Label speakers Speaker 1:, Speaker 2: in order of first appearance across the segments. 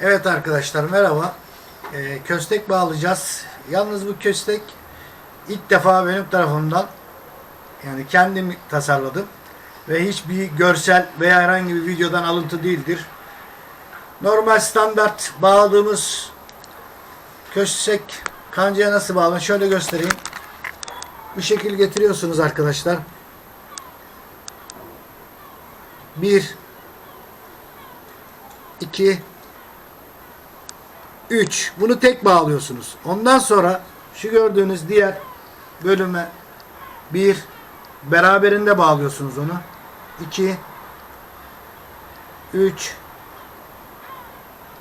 Speaker 1: Evet arkadaşlar merhaba. Ee, köstek bağlayacağız. Yalnız bu köstek ilk defa benim tarafımdan yani kendim tasarladım. Ve hiçbir görsel veya herhangi bir videodan alıntı değildir. Normal standart bağladığımız köstek kancaya nasıl bağlanır? Şöyle göstereyim. Bu şekil getiriyorsunuz arkadaşlar. Bir 2 3 bunu tek bağlıyorsunuz. Ondan sonra şu gördüğünüz diğer bölüme 1 beraberinde bağlıyorsunuz onu. 2 3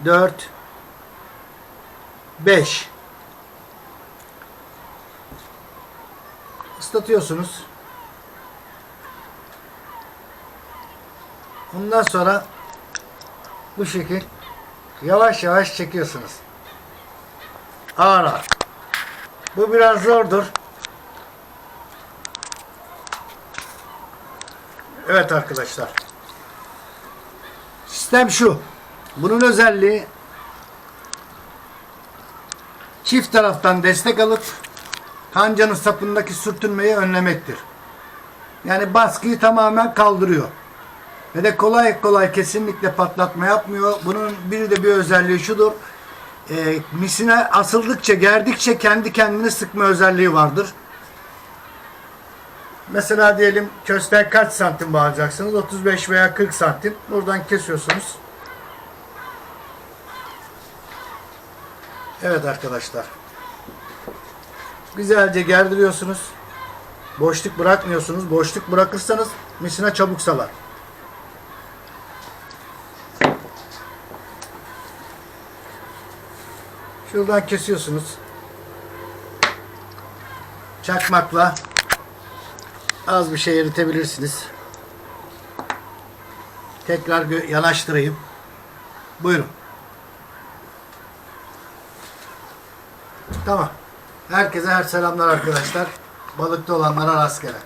Speaker 1: 4 5 ıslatıyorsunuz. Ondan sonra bu şekil yavaş yavaş çekiyorsunuz. Ağır. Bu biraz zordur. Evet arkadaşlar. Sistem şu. Bunun özelliği çift taraftan destek alıp kancanın sapındaki sürtünmeyi önlemektir. Yani baskıyı tamamen kaldırıyor. Ve de kolay kolay kesinlikle patlatma yapmıyor. Bunun bir de bir özelliği şudur. E, misine asıldıkça, gerdikçe kendi kendini sıkma özelliği vardır. Mesela diyelim köstek kaç santim bağlayacaksınız? 35 veya 40 santim. Buradan kesiyorsunuz. Evet arkadaşlar. Güzelce gerdiriyorsunuz. Boşluk bırakmıyorsunuz. Boşluk bırakırsanız misine çabuk salar. Şuradan kesiyorsunuz. Çakmakla az bir şey eritebilirsiniz. Tekrar yanaştırayım. Buyurun. Tamam. Herkese her selamlar arkadaşlar. Balıkta olanlara rastgele.